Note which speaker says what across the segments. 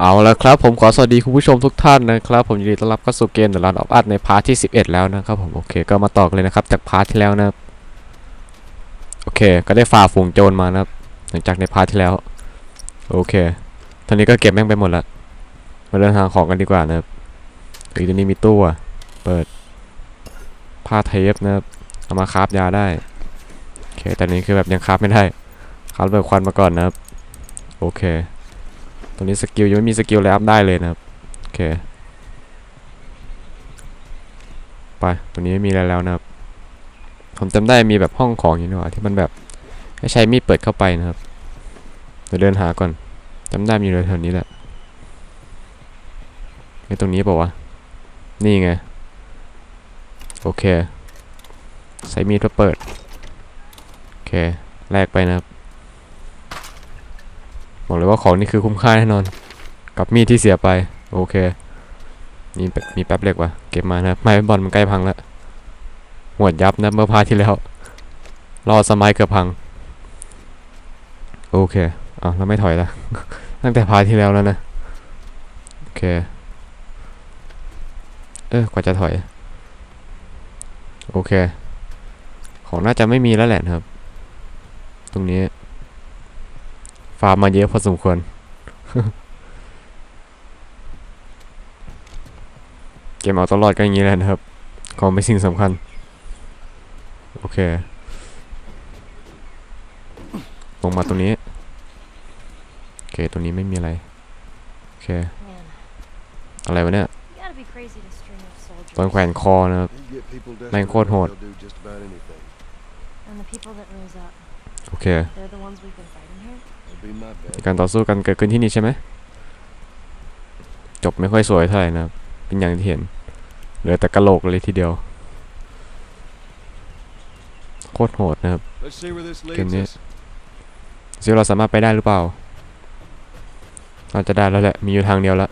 Speaker 1: เอาละครับผมขอสวัสดีคุณผู้ชมทุกท่านนะครับ ผมยินดีต้อนรับเข้าสู่เกม The Run of Us ในพาร์ทที่ 11 แล้วนะครับผมโอเคก็มาต่อกันเลยนะครับจากพาร์ทที่แล้วนะโอเค ก็ได้ฝ่าฝูงโจรมานะครับ หลังจากในพาร์ทที่แล้ว โอเคตอนนี้ก็เก็บแม่งไปหมดละมาเดินทางของกันดีกว่านะครับเฮ้ยตัวนี้มีตู้อะเปิดผ้าเทปนะครับเอามาคราฟยาได้โอเคแต่นี้คือแบบยังคราฟไม่ได้คราฟแบบควันมาก่อนนะครับโอเค ตรงนี้สกิลยังไม่มีสกิลเลยอัพได้เลยนะครับ โอเค ไปตัวนี้ไม่มีอะไรแล้วนะครับ ผมจำได้มีแบบห้องของอยู่นี่หว่าที่มันแบบให้ใช้มีดเปิดเข้าไปนะครับ เดี๋ยวเดินหาก่อนจำได้มีอยู่แถวนี้แหละในตรงนี้เปล่าวะ นี่ไง โอเคใช้มีดเพื่อเปิด โอเค แลกไปนะครับ บอกเลยว่าของนี่คือคุ้มค่าแน่นอน กับมีดที่เสียไป โอเค นี่มีแป๊บเล็กว่ะ เก็บมานะไม้บอลมันใกล้พังแล้วหวดยับนะเมื่อพาที่แล้ว รอสมัยเกือบพัง โอเคอะแล้วไม่ถอยละตั้งแต่พาที่แล้วแล้วนะ โอเค เออกว่าจะถอย โอเค ของน่าจะไม่มีแล้วแหลนะครับ ตรงนี้ ฟาร์มมาเยอะพอสมควร เกมเอาตวรอดก็อย่างนี้แหละนะครับ ของเป็นสิ่งสำคัญ โอเค ลงมาตรงนี้ โอเค ตรงนี้ไม่มีอะไร โอเค
Speaker 2: Man,
Speaker 1: อะไรวะเนี่ย
Speaker 2: you gotta be crazy to string up soldiers.
Speaker 1: ตอนแขวนคอนะครับ
Speaker 3: You get people
Speaker 1: Man,
Speaker 3: desperate,
Speaker 1: quote hard.
Speaker 3: they'll do just about anything.
Speaker 2: And the people that rose up,
Speaker 1: โอเค การต่อสู้กันเกิดขึ้นที่นี่ใช่ไหมจบไม่ค่อยสวยเท่าไหร่นะครับเป็นอย่างที่เห็น เหลือแต่กระโหลกเลยทีเดียว โคตรโหดนะครับ
Speaker 3: Let's see where this
Speaker 1: Can
Speaker 3: leads
Speaker 1: you-
Speaker 3: us.
Speaker 1: ซิเราสามารถไปได้หรือเปล่า เราจะได้แล้วแหละ มีอยู่ทางเดียวละ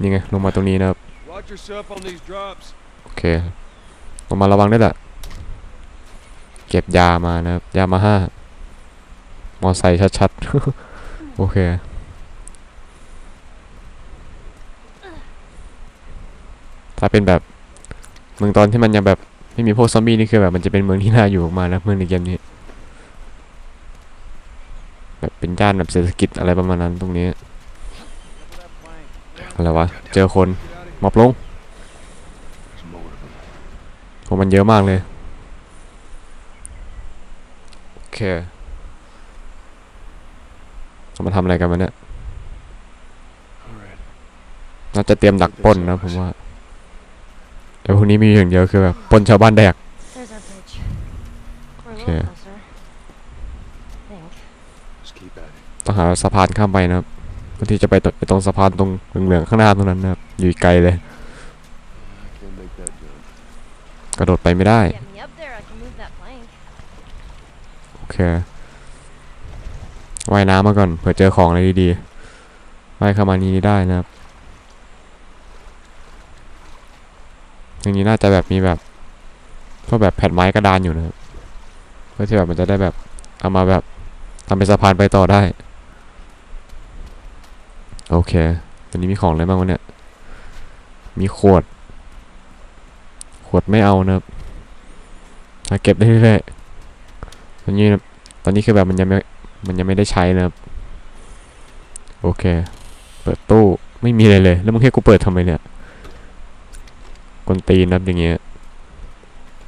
Speaker 1: นี่ไง ลงมาตรงนี้นะครับ
Speaker 3: Watch yourself on these drops.
Speaker 1: โอเค ลงมาระวังด้วยล่ะเก็บยามานะครับ ยามาห้า มอไซค์ชัดๆ โอเค ถ้าเป็นแบบเมืองตอนที่มันยังแบบไม่มีพวกซอมบี้นี่คือแบบมันจะเป็นเมืองที่น่าอยู่มากนะเมืองในเกมนี้ แบบเป็นย่านแบบเศรษฐกิจอะไรประมาณนั้นตรงนี้ อะไรวะ เจอคนหมอบลงผมมันเยอะมากเลย โอเค เขามาทำอะไรกันวะเนี่ย
Speaker 3: All right.
Speaker 1: น่าจะเตรียมดักปล้นนะผมว่าแต่พวกนี้มีอย่างเดียวคือแบบปล้นชาวบ้านแดก
Speaker 2: There's our bridge. We're a
Speaker 1: Okay.
Speaker 2: little closer. Think.
Speaker 3: Let's keep at it.
Speaker 1: ต้องหาสะพานข้ามไปนะครับเพื่อที่จะไปตไปตรงสะพานตรงเหลืองๆข้างหน้าตรงนั้นนะครับอยู่ไกลเลย
Speaker 3: I can't make that jump.
Speaker 1: กระโดดไปไม่ได้
Speaker 2: Get me up there, I can move that plank.
Speaker 1: โอเค ว่ายน้ำมาก่อนเผื่อเจอของอะไรดีๆว่ายเข้ามานี้ได้นะครับอย่างนี้น่าจะแบบมีแบบพวกแบบแผ่นไม้กระดานอยู่นะครับเพื่อที่แบบมันจะได้แบบเอามาแบบทำเป็นสะพานไปต่อได้ โอเคตอนนี้มีของอะไรบ้างวะเนี่ย มีขวด ขวดไม่เอานะครับถ้าเก็บได้เรื่อยๆตอนนี้นะตอนนี้คือแบบมันยังไม่ มันยังไม่ได้ใช้นะครับ โอเค เปิดตู้ ไม่มีอะไรเลย แล้วมึงให้กูเปิดทำไมเนี่ยกวนตีนนะครับอย่างเงี้ย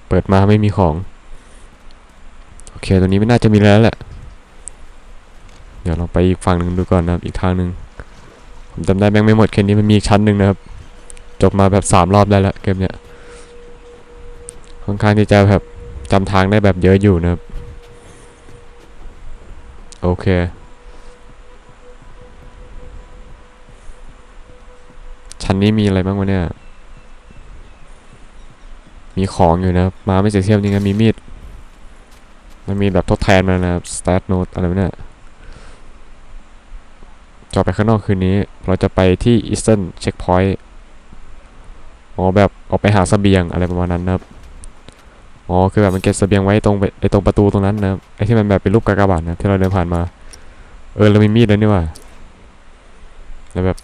Speaker 1: เปิดมาไม่มีของ โอเค ตัวนี้ไม่น่าจะมีแล้วแหละ เดี๋ยวเราไปอีกฝั่งหนึ่งดูก่อนนะครับ อีกทางหนึ่งผมจำได้แม่งไม่หมดแค่นี้มันมีอีกชั้นหนึ่งนะครับ จบมาแบบสามรอบได้แล้วเกมเนี้ยค่อนข้างที่จะแบบจำทางได้แบบเยอะอยู่นะครับ โอเค ชั้นนี้มีอะไรบ้างวะเนี่ย มีของอยู่นะ มาไม่เสียเที่ยวนี่ไงมีมีด มันมีแบบทดแทนมานะครับ stat note อะไรเนี่ยจอไปข้างนอกคืนนี้ เราจะไปที่ eastern checkpoint อ๋อแบบออกไปหาเสบียงอะไรประมาณนั้นนะครับ อ๋อคือแบบมันเก็บเสบียงไว้ตรงไอ้ตรงประตูตรงนั้นนะครับไอ้ที่มันแบบเป็นรูปกากบาทนะที่เราเดินผ่านมา เออเรามีมีดแล้วนี่ว่าแล้วแบบ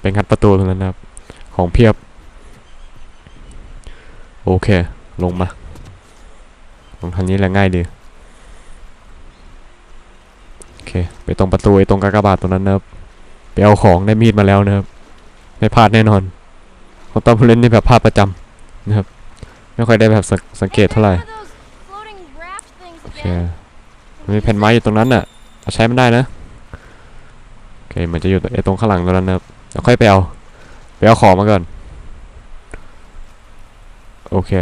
Speaker 1: ไปงัดประตูตรงนั้นนะครับ ของเพียบ โอเค ลงมาลงทางนี้แหละง่ายดีโอเคไปตรงประตูไอ้ตรงกากบาทตรงนั้นนะครับไปเอาของได้มีดมาแล้วนะครับไม่พลาดแน่นอนเพราะตอนผู้เล่นนี่แบบพลาดประจำนะครับ ไม่ค่อยได้แบบสังสังเกตเท่าไหร่โอเคมีแผ่นไม้อยู่ตรงนั้นน่ะเอาใช้มันได้นะโอเคมันจะอยู่ไอ้ตรงข้างหลังตรงนั้นนะครับเดี๋ยวค่อยไปเอาไปเอาของมาก่อนโอเค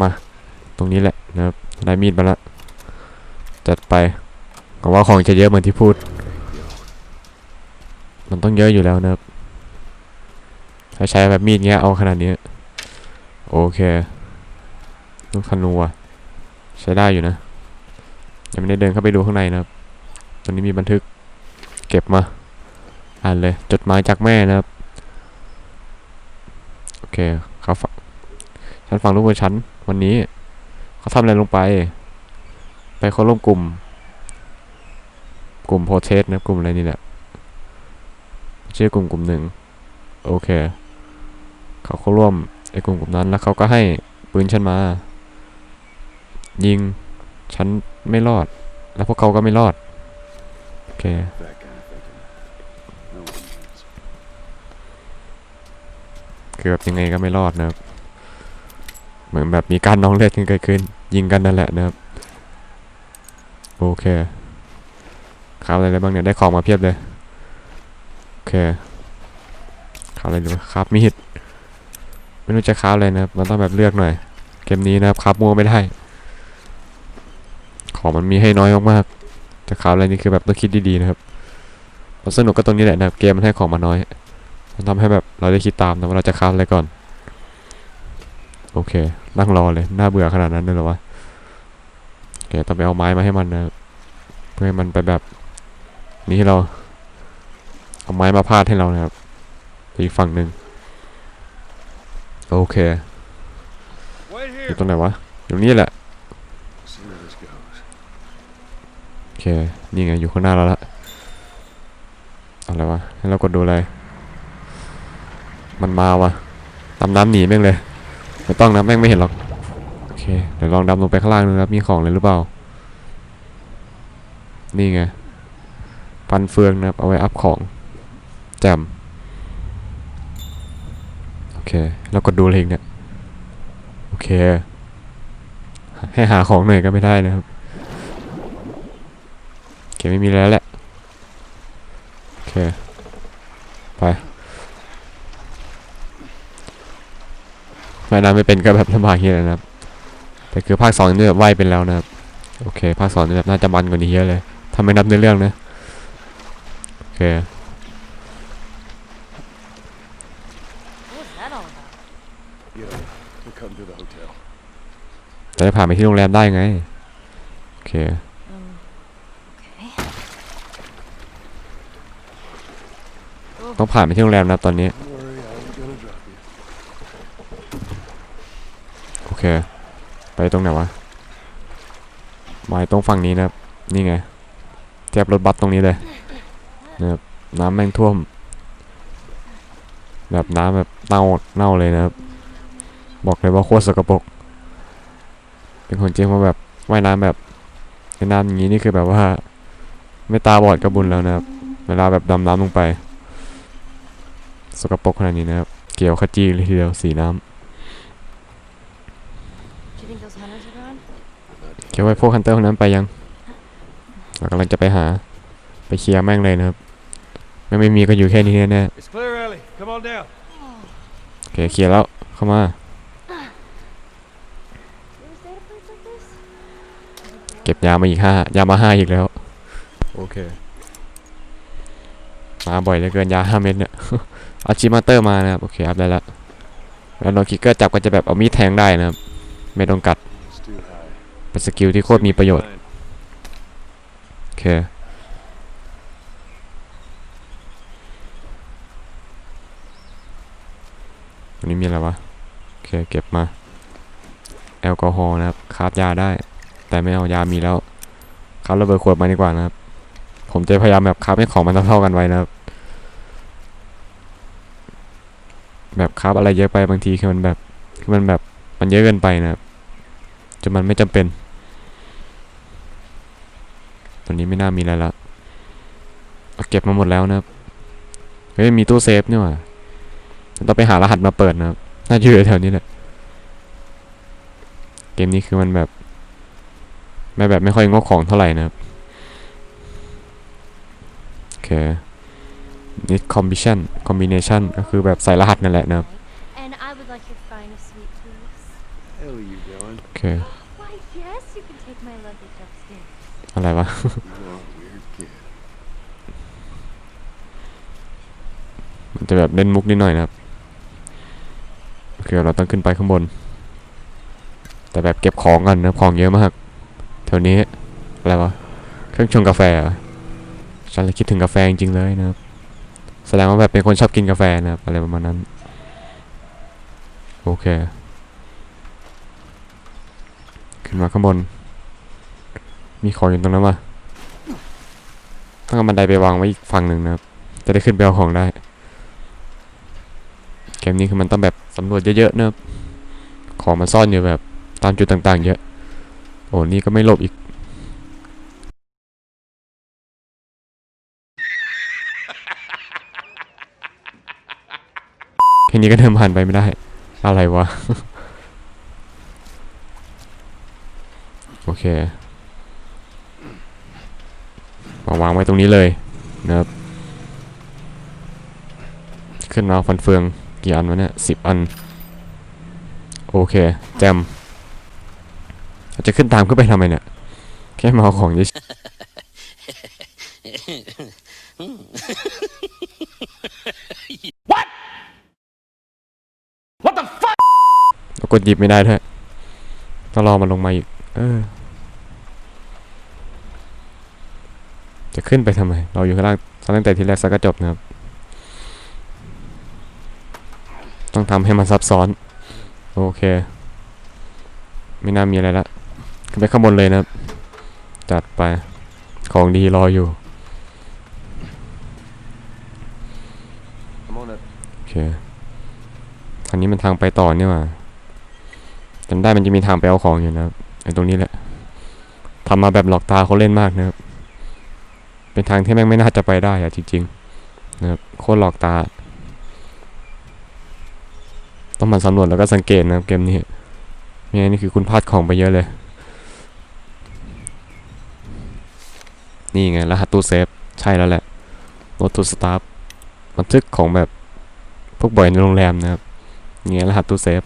Speaker 1: มาตรงนี้แหละนะครับได้มีดมาละจัดไปหวังว่าของจะเยอะเหมือนที่พูด มันต้องเยอะอยู่แล้วนะครับ ถ้าใช้แบบมีดเงี้ยเอาขนาดนี้ โอเคลูกธนูอะใช้ได้อยู่นะ ยังไม่ได้เดินเข้าไปดูข้างในนะครับ ตรงนี้มีบันทึก เก็บมา อ่านเลย จดหมายจากแม่นะครับ โอเคเขาฝากฉันฟังลูกของฉัน วันนี้ เขาทำอะไรลงไป ไปเขาร่วมกลุ่ม กลุ่มโพเทสนะกลุ่มอะไรนี่แหละ ชื่อกลุ่มกลุ่มหนึ่งโอเค เขาเข้าร่วมไอ้กลุ่มกลุ่มนั้นแล้วเขาก็ให้ปืนฉันมา ยิงฉันไม่รอด แล้วพวกเขาก็ไม่รอด โอเคคือแบบยังไงก็ไม่รอดนะครับ เหมือนแบบมีการน้องเลือดกันเกิดขึ้น ยิงกันนั่นแหละนะครับ โอเคข่าวอะไรได้บ้างเนี่ยได้ของมาเพียบเลย เคข่าวอะไรดีวะครับมีดไม่รู้จะค้าอะไรนะครับมันต้องแบบเลือกหน่อย เกมนี้นะครับครับมัวไม่ได้ ของมันมีให้น้อยมากๆจะค้าอะไรนี่คือแบบต้องคิดดีๆนะครับมันสนุกก็ตรงนี้แหละนะครับเกมมันให้ของมาน้อย มันทำให้แบบเราได้คิดตามนะว่าเราจะค้าอะไรก่อน โอเค นั่งรอเลยน่าเบื่อขนาดนั้นเลยหรอวะโอเคต้องไปเอาไม้มาให้มันนะเพื่อให้มันไปแบบนี้ให้เรา เอาไม้มาพาดให้เรานะครับอีกฝั่งหนึ่งโอเคอยู่ตรงไหนวะอยู่นี่แหละโอเคนี่ไงอยู่ข้างหน้าเราละอะไรวะให้เรากดดูอะไรมันมาวะดำน้ำหนีแม่งเลยไม่ต้องนะแม่งไม่เห็นหรอกโอเคเดี๋ยวลองดำลงไปข้างล่างดูนะครับมีของเลยหรือเปล่า นี่ไงฟันเฟืองนะครับเอาไว้อัพของ จ่มโอเคแล้วกดดูเลยอีกเนี่ยโอเค ให้หาของหน่อยก็ไม่ได้นะครับโอเคไม่มีแล้วแหละโอเคไปว่ายน้ำไม่เป็นก็แบบลำบากเฮียนะครับ แต่คือภาคสองนี่แบบว่ายเป็นแล้วนะครับ โอเค ภาคสองนี่แบบน่าจะมันกว่านี้เยอะเลยถ้าไม่นับในเรื่องนะ โอเค จะได้ผ่านไปที่โรงแรมได้ไง โอเค
Speaker 2: Um, okay.
Speaker 1: ต้องผ่านไปที่โรงแรมนะครับตอนนี้
Speaker 3: Don't worry, I ain't gonna drop you.
Speaker 1: โอเค ไปตรงไหนวะหมายตรงฝั่งนี้นะครับ นี่ไงเทียบรถบัสตรงนี้เลยนะครับน้ำแม่งท่วม แบบน้ำแบบเน่าเน่าเลยนะครับ บอกเลยว่าโคตรสกปรก เป็นคนจริงว่าแบบว่ายน้ำแบบในน้ำอย่างนี้นี่คือแบบว่า ไม่ตาบอดก็บุญแล้วนะครับ เวลาแบบดำน้ำลงไป สกปรกขนาดนี้นะครับ เกี่ยวขจีเลยทีเดียวสีน้ำ
Speaker 2: Do you think those hunters are gone?
Speaker 1: เกี่ยวไว้พวกฮันเตอร์คนนั้นไปยังเรากำลังจะไปหาไปเคลียร์แม่งเลยนะครับไม่ไม่มีก็อยู่แค่นี้แน่
Speaker 4: It's clear, Ellie. Come on down.
Speaker 1: ๆโอเคเคลียร์แล้วเข้ามา เก็บยามาอีกห้ายามาห้าอีกแล้ว โอเค มาบ่อยเหลือเกินยาห้าเม็ดเนี่ยเอาชิมาเตอร์มานะครับ โอเคอัพได้แล้วแล้วโนคิกเกอร์จับก็จะแบบเอามีดแทงได้นะครับ ไม่ต้องกัด
Speaker 3: It's too high.
Speaker 1: เป็นสกิลที่โคตรมีประโยชน์
Speaker 4: Fine.
Speaker 1: โอเคตรงนี้มีอะไรวะ โอเค เก็บมา แอลกอฮอล์นะครับคราฟยาได้ แต่ไม่เอายามีแล้วคราฟระเบิดขวดมาดีกว่านะครับ ผมจะพยายามแบบคราฟให้ของมันเท่าๆกันไว้นะครับ แบบคราฟอะไรเยอะไปบางทีคือมันแบบคือมันแบบมันเยอะเกินไปนะครับจนมันไม่จำเป็น ตอนนี้ไม่น่ามีอะไรละเอาเก็บมาหมดแล้วนะครับเฮ้ยมีตู้เซฟนี่หว่าต้องไปหารหัสมาเปิดนะครับน่าจะอยู่แถวนี้แหละเกมนี้คือมันแบบ ไม่แบบไม่ค่อยงกของเท่าไหร่นะครับ โอเค นี่ combination combination ก็คือแบบใส่รหัสนั่นแหละนะครับ
Speaker 2: And I would like your finest sweet please.
Speaker 3: Hell you going?
Speaker 1: โอเค
Speaker 2: Why, yes, you can take my luggage upstairs.
Speaker 1: อะไรวะ
Speaker 3: No, weird kid.
Speaker 1: มันจะแบบเล่นมุกนิดหน่อยนะครับ โอเค เราต้องขึ้นไปข้างบน แต่แบบเก็บของกันนะครับของเยอะมาก แถวนี้อะไรวะเครื่องชงกาแฟเหรอฉันเลยคิดถึงกาแฟจริงๆเลยนะครับแสดงว่าแบบเป็นคนชอบกินกาแฟนะครับอะไรประมาณนั้น โอเค ขึ้นมาข้างบน มีของอยู่ตรงนั้นวะต้องเอาบันไดไปวางไว้อีกฝั่งหนึ่งนะครับ จะได้ขึ้นไปเอาของได้เกมนี้คือมันต้องแบบสำรวจเยอะๆนะครับของมันซ่อนอยู่แบบตามจุดต่างๆ เยอะ อ้นี่ก็ไม่หลบอีก แค่นี้ก็เดินผ่านไปไม่ได้ อะไรวะ โอเควางวางไว้ตรงนี้เลยนะครับ ขึ้นมาฟันเฟือง กี่อันวะเนี่ยสิบอัน โอเค แจม จะขึ้นตามขึ้นไปทำไมเนี่ย แค่มาเอาของเฉย
Speaker 4: What the fuck?
Speaker 1: เรากดหยิบไม่ได้ด้วยต้องรอมันลงมาอีก เออ จะขึ้นไปทำไม เราอยู่ข้างล่างตั้งแต่ทีแรกสักก็จบนะครับ ต้องทำให้มันซับซ้อน โอเค ไม่น่ามีอะไรละ ขึ้นไปข้างบนเลยนะครับ จัดไป ของดีรออยู่
Speaker 3: Come on up.
Speaker 1: โอเคทางนี้มันทางไปต่อเนี่ยมาจำได้มันจะมีทางไปเอาของอยู่นะครับไอ้ตรงนี้แหละทำมาแบบหลอกตาเขาเล่นมากนะครับ เป็นทางที่แม่งไม่น่าจะไปได้อะจริงๆนะครับโคตรหลอกตา ต้องมาสำรวจแล้วก็สังเกตนะครับเกมนี้ไม่งั้นนี่คือคุณพลาดของไปเยอะเลย นี่ไง รหัสตู้เซฟ ใช่แล้วแหละรถตู้สตาร์บันทึกของแบบพวกบ่อยในโรงแรมนะครับนี่ไงรหัสตู้เซฟ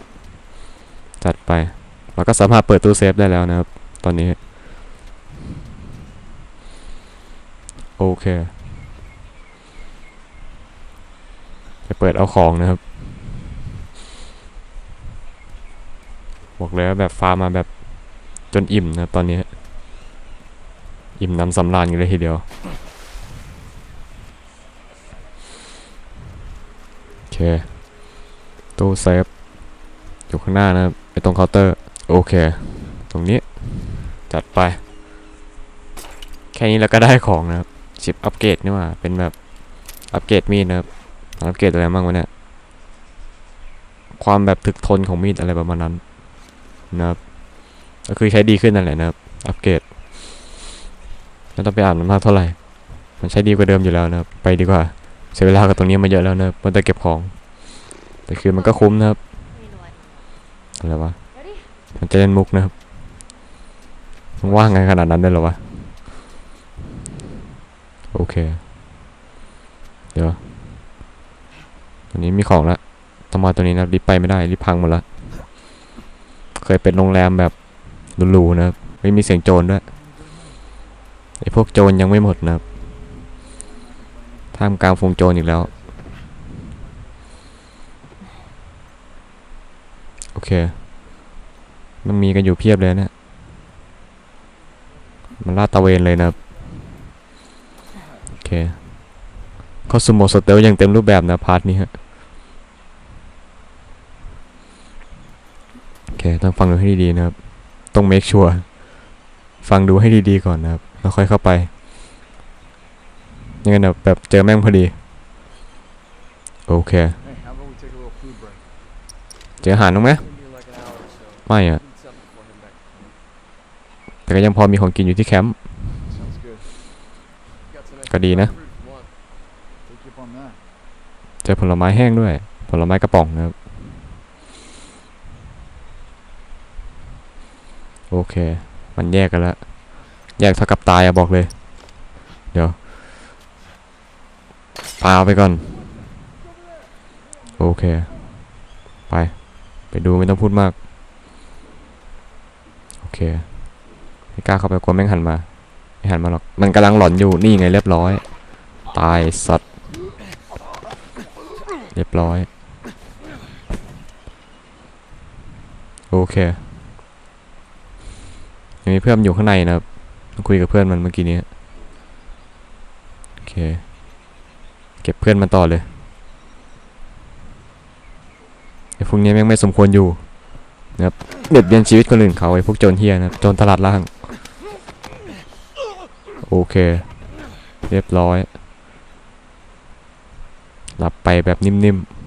Speaker 1: จัดไป เราก็สามารถเปิดตู้เซฟได้แล้วนะครับ ตอนนี้ โอเคจะเปิดเอาของนะครับบอกเลยว่าแบบฟาร์มมาแบบจนอิ่มนะตอนนี้ อิ่มน้ำสำราญกันเลยทีเดียว โอเค ตู้เซฟ อยู่ข้างหน้านะครับไปตรงเคาน์เตอร์ โอเค ตรงนี้ จัดไป แค่นี้เราก็ได้ของนะครับชิปอัปเกรดนี่ว่า เป็นแบบ อัปเกรดมีดนะครับ อัปเกรดอะไรบ้างวะเนี่ย ความแบบถึกทนของมีดอะไรประมาณนั้นนะครับ ก็คือใช้ดีขึ้นนั่นแหละนะครับ อัปเกรด ไม่ต้องไปอ่านมันมากเท่าไหร่ มันใช้ดีกว่าเดิมอยู่แล้วนะครับ ไปดีกว่า เสียเวลากับตรงนี้มาเยอะแล้วนะครับมันจะเก็บของ แต่คือมันก็คุ้มนะครับ อะไรวะ มันจะเล่นมุกนะครับมันว่างไงขนาดนั้นได้หรอวะ โอเค เดี๋ยวตัวนี้มีของแล้วต้องมาตัวนี้นะรีบไปไม่ได้รีบพังหมดล้วเคยเป็นโรงแรมแบบหรูๆนะครับไม่มีเสียงโจรด้วย ไอพวกโจรยังไม่หมดนะครับท่ามกลางฝูงโจรอีกแล้ว โอเค มันมีกันอยู่เพียบเลยเนี่ยมันลาดตะเวนเลยนะครับ โอเคเข้าสู่โมสเตลอย่างเต็มรูปแบบนะพาร์ทนี้ฮะ โอเค ต้องฟังดูให้ดีๆนะครับ ต้อง make sure ฟังดูให้ดีๆก่อนนะครับ แล้วค่อยเข้าไปยังไงเดี๋ยแบบเจอแม่งพอดี โอเค เจออาหารตรงไหมไม่อะแต่ก็ยังพอมีของกินอยู่ที่แคมป์ก็ดีนะ เจอผลไม้แห้งด้วย ผลไม้กระป๋องนะครับ โอเค มันแยกกันแล้ว แยกเท่ากับตายอะบอกเลย เดี๋ยวปาไปก่อน โอเค ไป ไปดูไม่ต้องพูดมาก โอเคไม่กล้าเข้าไปกลัวแม่งหันมา ไม่หันมาหรอก มันกำลังหลอนอยู่ นี่ไงเรียบร้อย ตายสัตว์ เรียบร้อย โอเคยังมีเพื่อนอยู่ข้างในนะครับ คุยกับเพื่อนมันเมื่อกี้นี้โอเค เก็บเพื่อนมันต่อเลยไอ้พวกนี้แม่งไม่สมควรอยู่นะครับเบียดเบียนชีวิตคนอื่นเขาไอ้พวกโจรเฮียนะโจรตลาดล่าง โอเค เรียบร้อย หลับไปแบบนิ่มๆ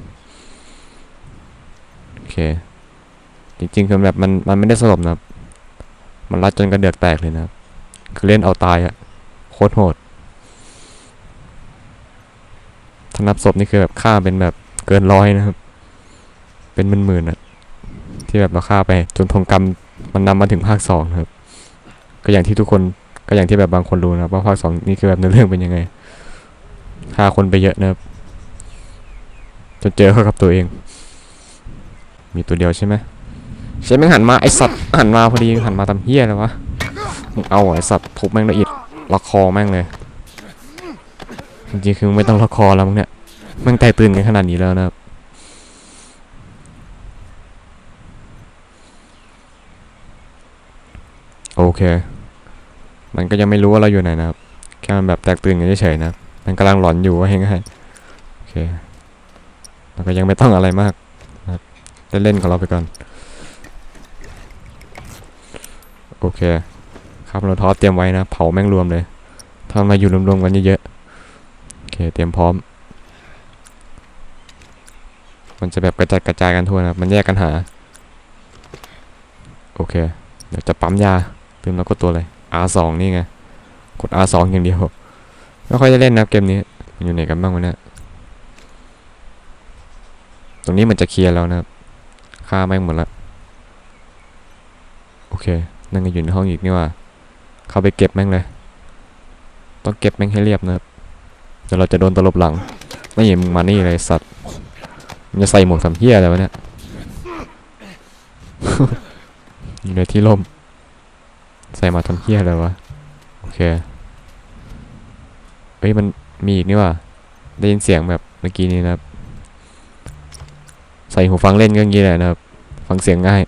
Speaker 1: โอเค จริงๆคือแบบมันมันไม่ได้สลบนะครับ มันรัดจนกระเดือกแตกเลยนะครับ คือเล่นเอาตายอะโคตรโหดถ้านับศพนี่คือแบบฆ่าเป็นแบบเกินร้อยนะครับ เป็นหมื่นๆอะที่แบบเราฆ่าไป จนทงกรรมมันนำมาถึงภาคสองครับ ก็อย่างที่ทุกคนก็อย่างที่แบบบางคนรู้นะว่าภาคสองนี่คือแบบเนื้อเรื่องเป็นยังไงฆ่าคนไปเยอะนะครับจนเจอเขากับตัวเอง มีตัวเดียวใช่ไหมใช่แม่หันมาไอสัตว์หันมาพอดีหันมาทำเฮี้ยเลยวะ เอาเหอไอสัตว์ทุบแม่งละเอียดล็อกคอแม่งเลย จริงๆคือไม่ต้องล็อกคอแล้วมึงเนี่ยแม่งแตกตื่นกันขนาดนี้แล้วนะครับโอเค มันก็ยังไม่รู้ว่าเราอยู่ไหนนะครับ แค่มันแบบแตกตื่นกันเฉยๆนะ มันกำลังหลอนอยู่ว่าเฮงไงโอเคแล้วก็ยังไม่ต้องอะไรมากนะเล่นๆของเราไปก่อน โอเค ครับเราทอดเตรียมไว้นะ เผาแม่งรวมเลยทำมาอยู่รวมๆกันเยอะๆโอเคเตรียมพร้อม มันจะแบบกระจายกระจายกันทั่วนะมันแยกกันหา โอเค เดี๋ยวจะปั๊มยาลืมแล้วกดตัวเลย R2 นี่ไง กด R2 อย่างเดียวไม่ค่อยได้เล่นนะเกมนี้ มันอยู่ไหนกันบ้างวะเนี่ยตรงนี้มันจะเคลียร์แล้วนะครับฆ่าแม่งหมดละโอเค นั่งกันอยู่ในห้องอีกนี่ว่า เข้าไปเก็บแม่งเลย ต้องเก็บแม่งให้เรียบนะครับเดี๋ยวเราจะโดนตลบหลัง ไม่เห็นมึงมานี่เลยสัตว์มึงจะใส่หมวกทำเหี้ยอะไรวะเนี่ยอยู่ในที่ร่ม ใส่มาทำเหี้ยอะไรวะ โอเค เฮ้ยมันมีอีกนี่ว่าได้ยินเสียงแบบเมื่อกี้นี้นะครับ ใส่หูฟังเล่นก็อย่างนี้แหละนะครับ ฟังเสียงง่าย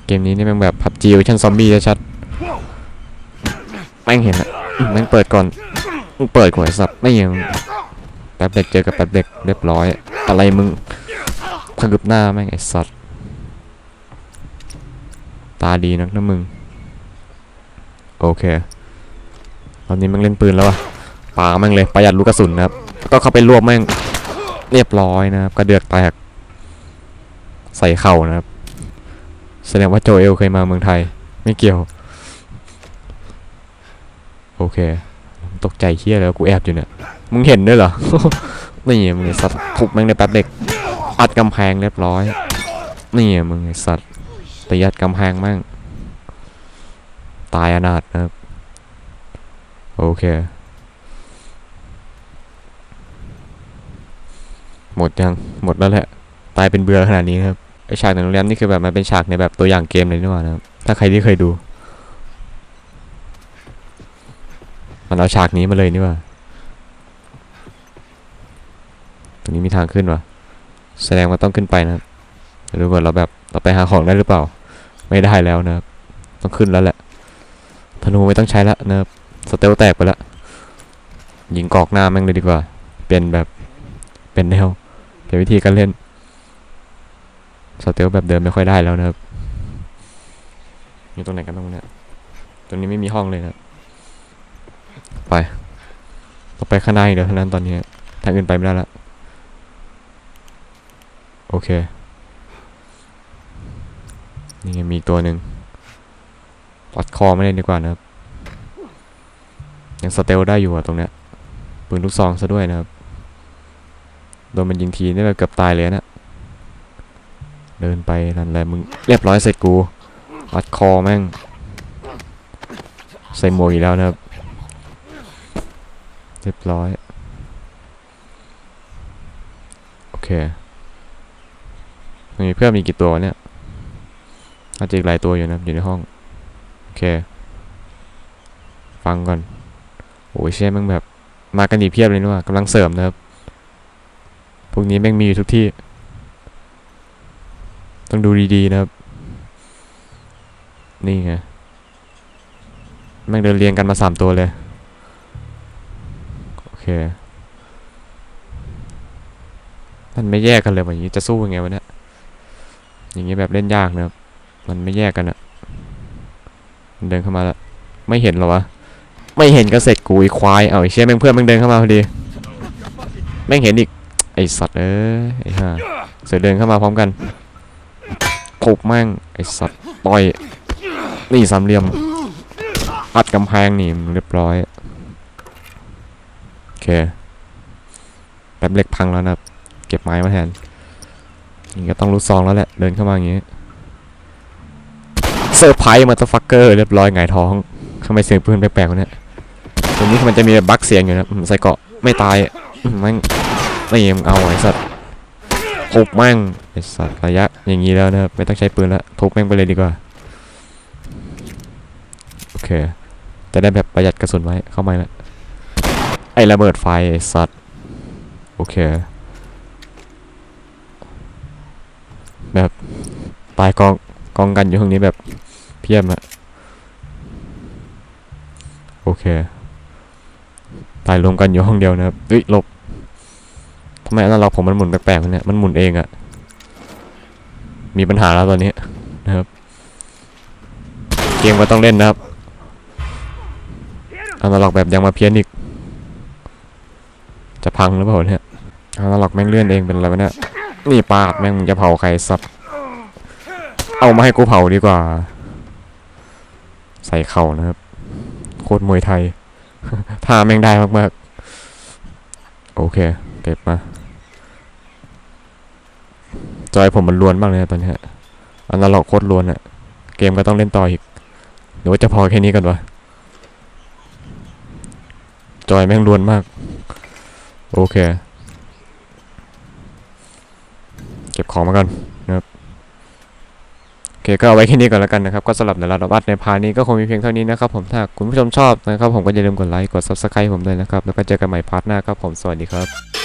Speaker 1: เกมนี้นี่ม่งแบบพับจีเวอร์ชันซอมบี้ชัดแม่งเห็นอะแม่งเปิดก่อนมึงเปิดก่อนสับไม่เห็นแป๊บเด็กเจอกับแป๊บเด็กเรียบร้อย อะไรมึงผงึบหน้าแม่งไอ้สัตว์ตาดีนักนะมึง โอเค ตอนนี้แม่งเล่นปืนแล้วอะปาแม่งเลยประหยัดลูกกระสุนนะครับก็เข้าไปรวบแม่งเรียบร้อยนะครับกระเดือกแตกใส่เข่านะครับ แสดงว่าโจเอลเคยมาเมืองไทย ไม่เกี่ยว โอเค ตกใจเฮี้ยแล้วกูแอบอยู่เนี่ย มึงเห็นด้วยเหรอ นี่มึงไอ้สัตว์ทุบแม่งในแป๊บเด็ก อัดกำแพงเรียบร้อย นี่มึงไอ้สัตว์ตียัดกำแพงแม่ง ตายอนาถนะครับ โอเค หมดยัง หมดแล้วแหละ ตายเป็นเบื่อขนาดนี้ครับ ฉากในโรงแรมนี่คือแบบมันเป็นฉากในแบบตัวอย่างเกมเลยนี่หว่านะครับถ้าใครที่เคยดู มันเอาฉากนี้มาเลยนี่ว่าตรงนี้มีทางขึ้นวะแสดงว่าต้องขึ้นไปนะครับดูก่อนเราแบบเราไปหาของได้หรือเปล่า ไม่ได้แล้วนะครับ ต้องขึ้นแล้วแหละธนูไม่ต้องใช้ล้วนะครับสเตลแตกไปล้วยิงกอกหน้าแม่งเลยดีกว่า เป็นแบบเป็นแนวเป็นวิธีการเล่น สเตลแบบเดิมไม่ค่อยได้แล้วนะครับ อยู่ตรงไหนกันตรงเนี้ยตรงนี้ไม่มีห้องเลยนะไป ต่อไปข้างหน้าอีกเดี๋ยวเท่านั้นตอนนี้ทางอื่นไปไม่ได้ละ โอเค นี่มีตัวหนึ่งปัดคอไม่เล่นดีกว่านะครับ ยังสเตลได้อยู่อะตรงเนี้ยปืนลูกซองซะด้วยนะครับ โดนมันยิงทีนี่แบบเกือบตายเลยนะ เดินไปนั่นแหละมึงเรียบร้อยเสร็จกูอัดคอแม่ง ใส่หมวกอีกแล้วนะครับ เรียบร้อย โอเคมีเพื่อนมีกี่ตัวเนี่ยอาจจะอีกหลายตัวอยู่นะอยู่ในห้อง โอเค ฟังก่อน โอ้ยเช่แม่งแบบ มากันอีกเพียบเลยนี่ว่ากำลังเสริมนะครับ พวกนี้แม่งมีอยู่ทุกที่ ต้องดูดีๆนะครับ นี่ไงแม่งเดินเรียงกันมาสามตัวเลย โอเคมันไม่แยกกันเลยแบบนี้จะสู้ยังไงวะเนี่ยอย่างนี้แบบเล่นยากนะครับ มันไม่แยกกันอะมันเดินเข้ามาแล้วไม่เห็นหรอวะไม่เห็นก็เสร็จกูอีควายเอาไอ้เชี่ยแม่งเพื่อนแม่งเดินเข้ามาพอดีแม่งเห็นอีกไอสัตว์เอ้ยไอห่าเสือเดินเข้ามาพร้อมกัน ทุบแม่งไอสัตว์ต่อยนี่สามเหลี่ยมอัดกำแพงนี่เรียบร้อยโอเคแป๊บเล็กพังแล้วนะเก็บไม้มาแทนนี่ก็ต้องรูดซองแล้วแหละเดินเข้ามาอย่างงี้เซอร์ไพรส์มาตฟักเกอร์เรียบร้อยหงายท้องทำไมเสียงปืนแปลกๆวะเนี่ยตรงนี้มันจะมีบั๊กเสียงอยู่นะอืมใส่เกาะไม่ตายมแม่งไม่เอ็มงเอาไอ้สัตว์ ทุบแม่งไอสัตว์ระยะอย่างนี้แล้วนะครับไม่ต้องใช้ปืนละทุบแม่งไปเลยดีกว่าโอเคจะได้แบบประหยัดกระสุนไว้เข้ามาแล้วไอระเบิดไฟไอสัตว์โอเคแบบตายกองกองกันอยู่ตรงนี้แบบเพียบอะโอเค ตายรวมกันอยู่ห้องเดียวนะครับเฮ้ยหลบ ไมอันนั้นเราผมมันหมุนแปลกๆเนี่ยมันหมุนเองอะมีปัญหาแล้วตอนนี้นะครับ เกมก็ต้องเล่นนะครับอันนั้นหลอกแบบยังมาเพี้ยนอีก จะพังหรือเปล่าเนี่ยอันนั้นหลอกแม่งเลื่อนเองเป็นอะไรวะเนี่ยนี่ปาดแม่งมึงจะเผาใครสัตว์เอามาให้กูเผาดีกว่า ใส่เข่านะครับ โคตรมวยไทยท่าแม่งได้มากๆ โอเค เก็บมา จอยผมมันลวนมากเลยนะตอนนี้อันนั้นเราโคตรลวนอะเกมก็ต้องเล่นต่ออีกหรือว่าจะพอแค่นี้กันวะจอยแม่งลวนมาก โอเค เก็บของมาก่อนนะครับโอเคก็เอาไว้แค่นี้ก่อนแล้วกันนะครับ ก็สำหรับในระดับวัดในพานี้ก็คงมีเพียงเท่านี้นะครับผมถ้าคุณผู้ชมชอบนะครับ ผมก็อย่าลืมกดไลค์กด subscribe ผมด้วยนะครับ แล้วก็เจอกันใหม่พาร์ทหน้าครับผมสวัสดีครับ